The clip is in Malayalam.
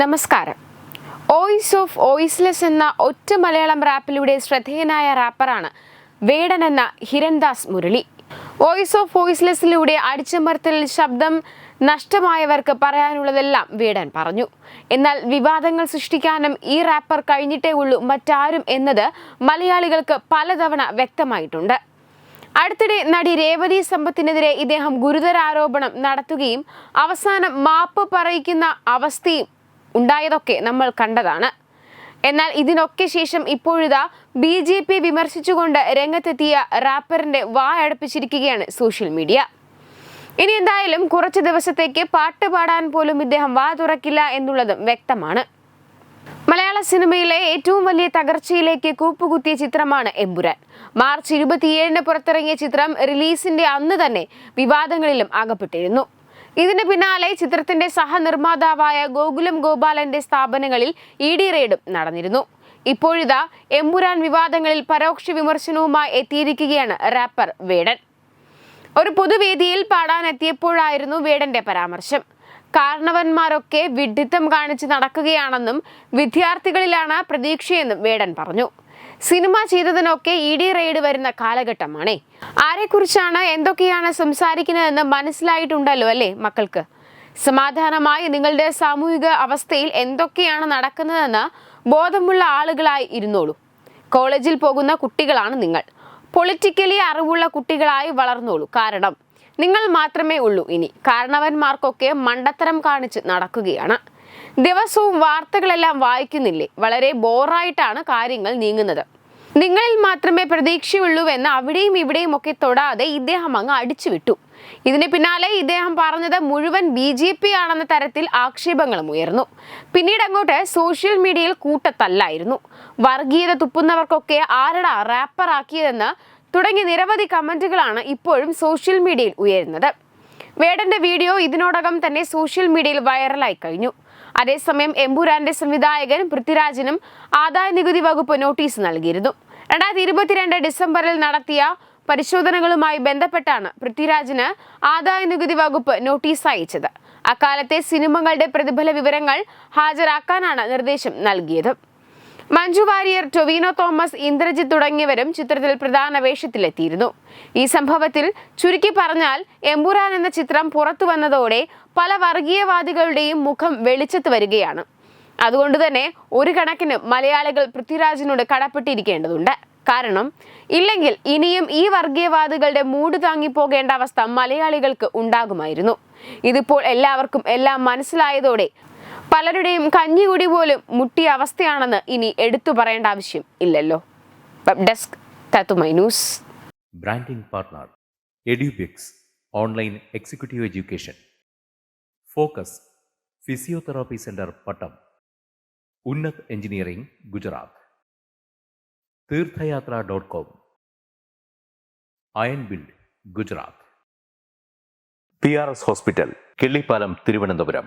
നമസ്കാരം. ഓയിസ് ഓഫ് ഓയിസ്ലെസ് എന്ന ഒറ്റ മലയാളം റാപ്പിലൂടെ ശ്രദ്ധേയനായ റാപ്പറാണ് വേടൻ എന്ന ഹിരൺദാസ് മുരളി. വോയിസ് ഓഫ് വോയിസ്ലെസ്സിലൂടെ അടിച്ചമർത്തലിൽ ശബ്ദം നഷ്ടമായവർക്ക് പറയാനുള്ളതെല്ലാം വേടൻ പറഞ്ഞു. എന്നാൽ വിവാദങ്ങൾ സൃഷ്ടിക്കാനും ഈ റാപ്പർ കഴിഞ്ഞിട്ടേ ഉള്ളൂ മറ്റാരും എന്നത് മലയാളികൾക്ക് പലതവണ വ്യക്തമായിട്ടുണ്ട്. അടുത്തിടെ നടി രേവതി സമ്പത്തിനെതിരെ ഇദ്ദേഹം ഗുരുതര ആരോപണം നടത്തുകയും അവസാനം മാപ്പ് പറയിക്കുന്ന അവസ്ഥയും ഉണ്ടായതൊക്കെ നമ്മൾ കണ്ടതാണ്. എന്നാൽ ഇതിനൊക്കെ ശേഷം ഇപ്പോഴിതാ ബി ജെ പി വിമർശിച്ചുകൊണ്ട് രംഗത്തെത്തിയ റാപ്പറിന്റെ വായടപ്പിച്ചിരിക്കുകയാണ് സോഷ്യൽ മീഡിയ. ഇനി എന്തായാലും കുറച്ച് ദിവസത്തേക്ക് പാട്ട് പാടാൻ പോലും ഇദ്ദേഹം വാ തുറക്കില്ല എന്നുള്ളതും വ്യക്തമാണ്. മലയാള സിനിമയിലെ ഏറ്റവും വലിയ തകർച്ചയിലേക്ക് കൂപ്പുകുത്തിയ ചിത്രമാണ് എമ്പുരാൻ. മാർച്ച് ഇരുപത്തിയേഴിന് പുറത്തിറങ്ങിയ ചിത്രം റിലീസിന്റെ അന്ന് തന്നെ വിവാദങ്ങളിലും അകപ്പെട്ടിരുന്നു. ഇതിന് പിന്നാലെ ചിത്രത്തിന്റെ സഹനിർമ്മാതാവായ ഗോകുലം ഗോപാലന്റെ സ്ഥാപനങ്ങളിൽ ഇ ഡി റെയ്ഡും നടന്നിരുന്നു. ഇപ്പോഴിതാ എമ്പുരാൻ വിവാദങ്ങളിൽ പരോക്ഷ വിമർശനവുമായി എത്തിയിരിക്കുകയാണ് റാപ്പർ വേടൻ. ഒരു പൊതുവേദിയിൽ പാടാനെത്തിയപ്പോഴായിരുന്നു വേടന്റെ പരാമർശം. കാരണവന്മാരൊക്കെ വിഡിത്തം കാണിച്ച് നടക്കുകയാണെന്നും വിദ്യാർത്ഥികളിലാണ് പ്രതീക്ഷയെന്നും വേടൻ പറഞ്ഞു. സിനിമ ചെയ്തതിനൊക്കെ ഇ ഡി റെയ്ഡ് വരുന്ന കാലഘട്ടമാണേ. ആരെക്കുറിച്ചാണ് എന്തൊക്കെയാണ് സംസാരിക്കുന്നതെന്ന് മനസ്സിലായിട്ടുണ്ടല്ലോ അല്ലേ മക്കൾക്ക്? സമാധാനമായി നിങ്ങളുടെ സാമൂഹിക അവസ്ഥയിൽ എന്തൊക്കെയാണ് നടക്കുന്നതെന്ന് ബോധമുള്ള ആളുകളായി ഇരുന്നോളൂ. കോളേജിൽ പോകുന്ന കുട്ടികളാണ് നിങ്ങൾ. പൊളിറ്റിക്കലി അറിവുള്ള കുട്ടികളായി വളർന്നോളൂ. കാരണം നിങ്ങൾ മാത്രമേ ഉള്ളൂ ഇനി. കാരണവന്മാർക്കൊക്കെ മണ്ടത്തരം കാണിച്ച് നടക്കുകയാണ്. ദിവസവും വാർത്തകളെല്ലാം വായിക്കുന്നില്ലേ? വളരെ ബോറായിട്ടാണ് കാര്യങ്ങൾ നീങ്ങുന്നത്. നിങ്ങളിൽ മാത്രമേ പ്രതീക്ഷയുള്ളൂവെന്ന് അവിടെയും ഇവിടെയും ഒക്കെ തൊടാതെ ഇദ്ദേഹം അങ്ങ് അടിച്ചു വിട്ടു. ഇതിന് പിന്നാലെ ഇദ്ദേഹം പറഞ്ഞത് മുഴുവൻ ബി ജെ പി ആണെന്ന തരത്തിൽ ആക്ഷേപങ്ങളും ഉയർന്നു. പിന്നീട് അങ്ങോട്ട് സോഷ്യൽ മീഡിയയിൽ കൂട്ടത്തല്ലായിരുന്നു. വർഗീയത തുപ്പുന്നവർക്കൊക്കെ ആരടാ റാപ്പർ ആക്കിയതെന്ന് തുടങ്ങി നിരവധി കമന്റുകളാണ് ഇപ്പോഴും സോഷ്യൽ മീഡിയയിൽ ഉയരുന്നത്. വേടന്റെ വീഡിയോ ഇതിനോടകം തന്നെ സോഷ്യൽ മീഡിയയിൽ വൈറലായി കഴിഞ്ഞു. അതേസമയം എമ്പുരാന്റെ സംവിധായകൻ പൃഥ്വിരാജിനും ആദായ നികുതി വകുപ്പ് നോട്ടീസ് നൽകിയിരുന്നു. രണ്ടായിരത്തി ഇരുപത്തിരണ്ട് ഡിസംബറിൽ നടത്തിയ പരിശോധനകളുമായി ബന്ധപ്പെട്ടാണ് പൃഥ്വിരാജിന് ആദായ നികുതി വകുപ്പ് നോട്ടീസ് അയച്ചത്. അക്കാലത്തെ സിനിമകളുടെ പ്രതിഫല വിവരങ്ങൾ ഹാജരാക്കാനാണ് നിർദ്ദേശം നൽകിയത്. മഞ്ജു വാര്യർ ടൊവിനോ തോമസ് ഇന്ദ്രജിത്ത് തുടങ്ങിയവരും ചിത്രത്തിൽ പ്രധാന വേഷത്തിലെത്തിയിരുന്നു. ഈ സംഭവത്തിൽ ചുരുക്കി പറഞ്ഞാൽ എമ്പുരാൻ എന്ന ചിത്രം പുറത്തു വന്നതോടെ പല വർഗീയവാദികളുടെയും മുഖം വെളിച്ചത്ത് വരികയാണ്. അതുകൊണ്ട് തന്നെ ഒരു കണക്കിന് മലയാളികൾ പൃഥ്വിരാജിനോട് കടപ്പെട്ടിരിക്കേണ്ടതുണ്ട്. കാരണം ഇല്ലെങ്കിൽ ഇനിയും ഈ വർഗീയവാദികളുടെ മൂട് താങ്ങിപ്പോകേണ്ട അവസ്ഥ മലയാളികൾക്ക് ഉണ്ടാകുമായിരുന്നു. ഇതിപ്പോൾ എല്ലാവർക്കും എല്ലാം മനസ്സിലായതോടെ പലരുടെയും കഞ്ഞികുടി പോലും മുട്ടിയ അവസ്ഥയാണെന്ന് ഇനി എടുത്തു പറയേണ്ട ആവശ്യം ഇല്ലല്ലോ. വെബ് ഡെസ്ക് തത്തുമൈ news branding partner Edubix online executive education focus physiotherapy centre Pattom Unnath engineering Gujarat തീർത്ഥയാത്ര dot com iron build Gujarat P R S hospital Killippalam Thiruvananthapuram